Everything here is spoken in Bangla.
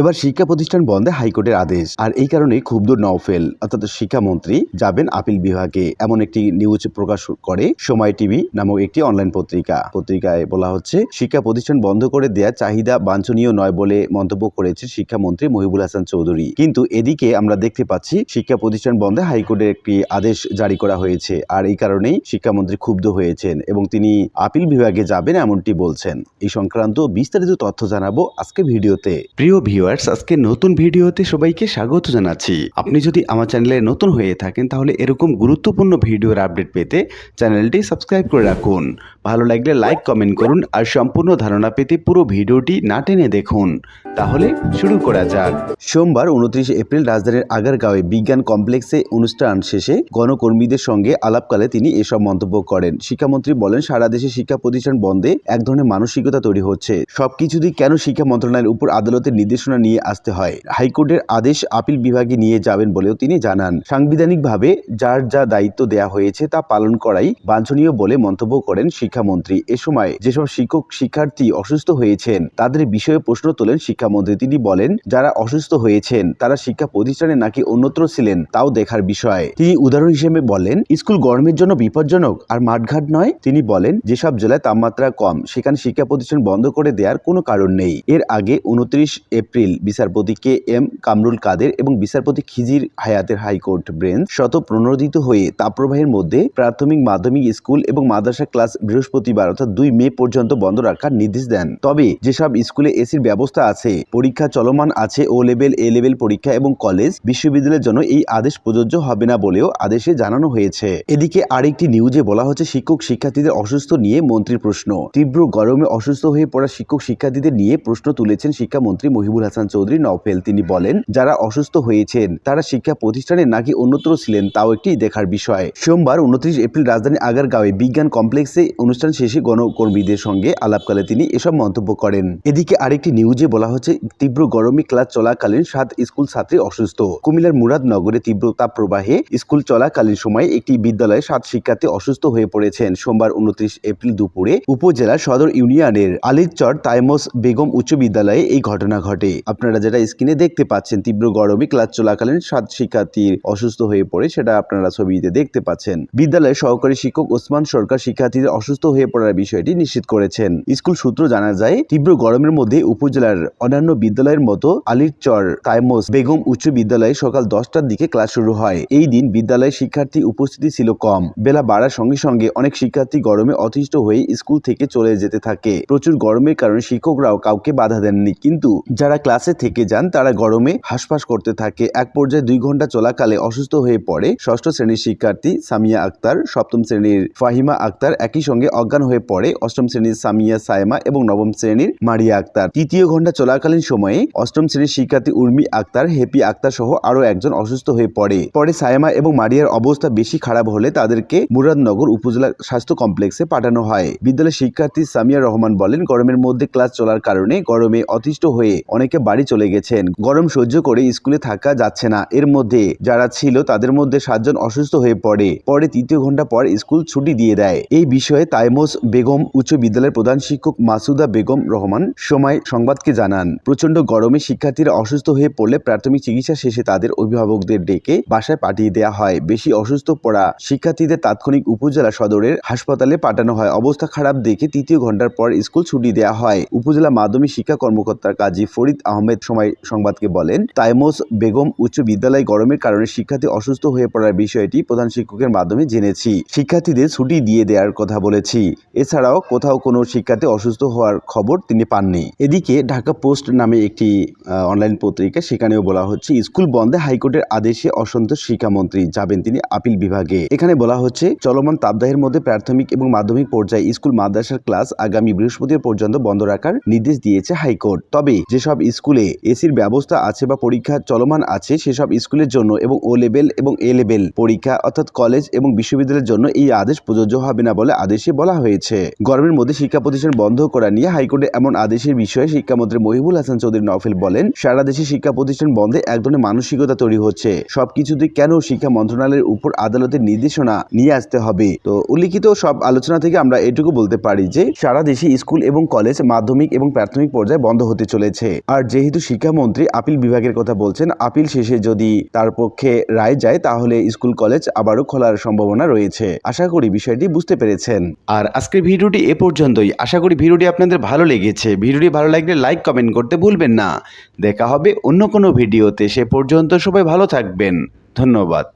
এবার শিক্ষা প্রতিষ্ঠান বন্ধে হাইকোর্টের আদেশ। আর এই কারণে ক্ষুব্ধ নওফেল, অর্থাৎ শিক্ষামন্ত্রী যাবেন আপিল বিভাগে। এমন একটি নিউজ প্রকাশ করে সময় টিভি নামক একটি অনলাইন পত্রিকা। পত্রিকায় বলা হচ্ছে, শিক্ষা প্রতিষ্ঠান বন্ধ করে দেয়া চাহিদা বাঞ্ছনীয় নয় বলে মন্তব্য করেছে শিক্ষামন্ত্রী মহিবুল হাসান চৌধুরী। কিন্তু এদিকে আমরা দেখতে পাচ্ছি, শিক্ষা প্রতিষ্ঠান বন্ধে হাইকোর্টের একটি আদেশ জারি করা হয়েছে। আর এই কারণেই শিক্ষামন্ত্রী ক্ষুব্ধ হয়েছেন এবং তিনি আপিল বিভাগে যাবেন এমনটি বলছেন। এই সংক্রান্ত বিস্তারিত তথ্য জানাব আজকে ভিডিওতে। প্রিয় ভিউয়ার্স, আজকে নতুন ভিডিওতে সবাইকে স্বাগত জানাচ্ছি। আপনি যদি আমার চ্যানেলে নতুন হয়ে থাকেন, তাহলে এরকম গুরুত্বপূর্ণ ভিডিওর আপডেট পেতে চ্যানেলটি সাবস্ক্রাইব করে রাখুন। ভালো লাগলে লাইক, কমেন্ট করুন আর সম্পূর্ণ ধারণা পেতে পুরো ভিডিওটি না টেনে দেখুন। তাহলে শুরু করা যাক। সোমবার উনত্রিশ এপ্রিল রাজধানীর আগারগাঁওয়ে বিজ্ঞান কমপ্লেক্সে অনুষ্ঠান শেষে গণকর্মীদের সঙ্গে আলাপকালে তিনি এসব মন্তব্য করেন। শিক্ষামন্ত্রী বলেন, সারা দেশে শিক্ষা প্রতিষ্ঠান বন্ধে এক ধরনের মানসিকতা তৈরি হচ্ছে। সবকিছুতেই কেন শিক্ষা মন্ত্রণালয়ের উপর আদালতের নির্দেশনা নিয়ে আসতে হয়। হাইকোর্টের আদেশ আপিল বিভাগে নিয়ে যাবেন বলেও তিনি জানান। সাংবিধানিকভাবে যার যা দায়িত্ব দেয়া হয়েছে তা পালন করাই বাঞ্ছনীয় বলে মন্তব্য করেন শিক্ষামন্ত্রী। এ সময় যেসব শিক্ষক, শিক্ষার্থী অসুস্থ হয়েছেন, তাদের বিষয়ে প্রশ্ন তোলেন শিক্ষামন্ত্রী। তিনি বলেন, যারা অসুস্থ হয়েছেন, তারা শিক্ষা প্রতিষ্ঠানে নাকি অন্যত্র ছিলেন, তাও দেখার বিষয়। তিনি উদাহরণ হিসেবে বলেন, স্কুল গরমের জন্য বিপজ্জনক আর মাঠঘাট নয়। তিনি বলেন, যেসব জেলায় তাপমাত্রা কম, সেখানে শিক্ষা প্রতিষ্ঠান বন্ধ করে দেওয়ার কোনো কারণ নেই। এর আগে উনত্রিশ এপ্রিল বিচারপতি কে এম কামরুল কাদের এবং বিচারপতি খিজির হায়াতের হাইকোর্ট ব্রেঞ্চ শত প্রণোদিত হয়ে তাপপ্রবাহের মধ্যে প্রাথমিক মাধ্যমিক স্কুল এবং মাদ্রাসা ক্লাস বৃহস্পতিবার অর্থাৎ দুই মে পর্যন্ত বন্ধ রাখার নির্দেশ দেন। তবে যেসব স্কুলে এসির ব্যবস্থা আছে, পরীক্ষা চলমান আছে ও লেভেল এ লেভেল পরীক্ষা এবং কলেজ বিশ্ববিদ্যালয়ের জন্য এই আদেশ প্রযোজ্য হবে না বলেও আদেশে জানানো হয়েছে। এদিকে আরেকটি নিউজে বলা হচ্ছে, শিক্ষক শিক্ষার্থীদের অসুস্থ নিয়ে মন্ত্রীর প্রশ্ন। তীব্র গরমে অসুস্থ হয়ে পড়া শিক্ষক শিক্ষার্থীদের নিয়ে প্রশ্ন তুলেছেন শিক্ষামন্ত্রী মহিবুল হাসান চৌধুরী নওফেল। তিনি বলেন, যারা অসুস্থ হয়েছেন, তারা শিক্ষা প্রতিষ্ঠানে নাকি অন্যত্র ছিলেন, তাও একটি দেখার বিষয়। সোমবার উনত্রিশ এপ্রিল রাজধানী আগারগাঁওয়ে বিজ্ঞান কমপ্লেক্সে অনুষ্ঠান শেষে গণকর্মীদের সঙ্গে আলাপকালে তিনি এসব মন্তব্য করেন। এদিকে আরেকটি নিউজে বলা হচ্ছে, তীব্র গরমে ক্লাস চলাকালীন সাত স্কুল ছাত্রী অসুস্থ। কুমিল্লার মুরাদনগরে তীব্র তাপ প্রবাহে স্কুল চলাকালীন সময়ে একটি বিদ্যালয়ে সাত শিক্ষার্থী অসুস্থ হয়ে পড়েছেন। সোমবার উনত্রিশ এপ্রিল দুপুরে উপজেলার সদর ইউনিয়নের আলিরচর তাইমস বেগম উচ্চ বিদ্যালয়ে এই ঘটনা ঘটে। আপনারা যেটা স্ক্রিনে দেখতে পাচ্ছেন, তীব্র গরমে ক্লাস চলাকালীন সাত শিক্ষার্থীর অসুস্থ হয়ে পড়ে, সেটা আপনারা ছবিতে দেখতে পাচ্ছেন। বিদ্যালয়ের সহকারী শিক্ষক ওসমান সরকার শিক্ষার্থীদের অসুস্থ হয়ে পড়ার বিষয়টি নিশ্চিত করেছেন। স্কুল সূত্র জানা যায়, তীব্র গরমের মধ্যে উপজেলার অন্যান্য বিদ্যালয়ের মতো আলিরচর, তাইমস, বেগম উচ্চ বিদ্যালয়ে সকাল দশটার দিকে ক্লাস শুরু হয়। এই দিন বিদ্যালয়ে শিক্ষার্থী উপস্থিতি ছিল কম। বেলা বাড়ার সঙ্গে সঙ্গে অনেক শিক্ষার্থী গরমে অতিষ্ঠ হয়ে স্কুল থেকে চলে যেতে থাকে। প্রচুর গরমের কারণে শিক্ষকরাও কাউকে বাধা দেননি। কিন্তু যারা ক্লাসে থেকে যান, তারা গরমে হাসফাস করতে থাকে। এক পর্যায়ে দুই ঘণ্টা চলাকালে অসুস্থ হয়ে পড়ে ষষ্ঠ শ্রেণির শিক্ষার্থী সামিয়া আক্তার, সপ্তম শ্রেণির ফাহিমা আক্তার একই সঙ্গে অজ্ঞান হয়ে পড়ে অষ্টম শ্রেণির সামিয়া সায়মা এবং নবম শ্রেণির মারিয়া আক্তার। তৃতীয় ঘণ্টা চলাকালীন সময়ে অষ্টম শ্রেণির শিক্ষার্থী উর্মি আক্তার, হেপি আক্তার সহ আরও একজন অসুস্থ হয়ে পড়ে। পরে সায়মা এবং মারিয়ার অবস্থা বেশি খারাপ হলে তাদেরকে মুরাদনগর উপজেলা স্বাস্থ্য কমপ্লেক্সে পাঠানো হয়। বিদ্যালয়ের শিক্ষার্থী সামিয়া রহমান বলেন, গরমের মধ্যে ক্লাস চলার কারণে গরমে অতিষ্ঠ হয়ে অনেকে বাড়ি চলে গেছেন। গরম সহ্য করে স্কুলে থাকা যাচ্ছে না। এর মধ্যে যারা ছিল তাদের মধ্যে সাতজন অসুস্থ হয়ে পড়ে। পরে তৃতীয় ঘণ্টা পর স্কুল ছুটি দিয়ে দেয়। এই বিষয়ে তাইমোস বেগম উচ্চ বিদ্যালয়ের প্রধান শিক্ষক মাসুদা বেগম রহমান সময় সংবাদকে জানান। প্রচণ্ড গরমে শিক্ষার্থীরা অসুস্থ হয়ে পড়লে প্রাথমিক চিকিৎসা শেষে তাদের অভিভাবকদের ডেকে বাসায় পাঠিয়ে দেওয়া হয়। বেশি অসুস্থ পড়া শিক্ষার্থীদের তাৎক্ষণিক উপজেলা সদরের হাসপাতালে পাঠানো হয়। অবস্থা খারাপ দেখে তৃতীয় ঘণ্টার পর স্কুল ছুটি দেওয়া হয়। উপজেলা মাধ্যমিক শিক্ষা কর্মকর্তা কাজী ফরিদ আহমেদ সময় সংবাদকে বলেন, তাইমোস বেগম উচ্চ বিদ্যালয় গরমের কারণে শিক্ষার্থী অসুস্থ হয়ে পড়ার বিষয়টি প্রধান শিক্ষকের মাধ্যমে জেনেছি। শিক্ষার্থীদের ছুটি দিয়ে দেওয়ার কথা বলেছি। এছাড়াও কোথাও কোনো শিক্ষার্থী অসুস্থ হওয়ার খবর তিনি পাননি। এদিকে ঢাকা পোস্ট নামে একটি অনলাইন পত্রিকা, সেখানেও বলা হচ্ছে, স্কুল বন্ধে হাইকোর্টের আদেশে অসন্তোষ শিক্ষামন্ত্রী যাবেন তিনি আপিল বিভাগে। এখানে বলা হচ্ছে, চলমান তাপদাহের মধ্যে প্রাথমিক এবং মাধ্যমিক পর্যায়ে স্কুল মাদ্রাসার ক্লাস আগামী বৃহস্পতিবার পর্যন্ত বন্ধ রাখার নির্দেশ দিয়েছে হাইকোর্ট। তবে যেসব স্কুলে এসির ব্যবস্থা আছে বা পরীক্ষা চলমান আছে সেসব স্কুলের জন্য এবং ও লেভেল এবং এ লেভেল পরীক্ষা অর্থাৎ কলেজ এবং বিশ্ববিদ্যালয়ের জন্য এই আদেশ প্রযোজ্য হবে না বলে আদেশে বলা হয়েছে। গরমের মধ্যে শিক্ষা প্রতিষ্ঠান বন্ধ করা নিয়ে হাইকোর্টে এমন আদেশের বিষয়ে শিক্ষামন্ত্রী মহিবুল হাসান চৌধুরী নফেল বলেন, সারা দেশে শিক্ষা প্রতিষ্ঠান বন্ধে এক ধরনের মানসিকতা তৈরি হচ্ছে। সবকিছুতে কেন শিক্ষা মন্ত্রণালয়ের উপর আদালতের নির্দেশনা নিয়ে আসতে হবে? তো উল্লিখিত সব আলোচনা থেকে আমরা এটুকু বলতে পারি যে, সারা দেশে স্কুল এবং কলেজ মাধ্যমিক এবং প্রাথমিক পর্যায়ে বন্ধ হতে চলেছে। আর যেহেতু শিক্ষামন্ত্রী আপিল বিভাগের কথা বলছেন, আপিল শেষে যদি তার পক্ষে রায় যায়, তাহলে স্কুল, কলেজ আবারও খোলার সম্ভাবনা রয়েছে। আশা করি বিষয়টি বুঝতে পেরেছেন। আর আজকের ভিডিওটি এ পর্যন্তই। আশা করি ভিডিওটি আপনাদের ভালো লেগেছে। ভিডিওটি ভালো লাগলে লাইক, কমেন্ট করতে ভুলবেন না। দেখা হবে অন্য কোনো ভিডিওতে। সে পর্যন্ত সবাই ভালো থাকবেন। ধন্যবাদ।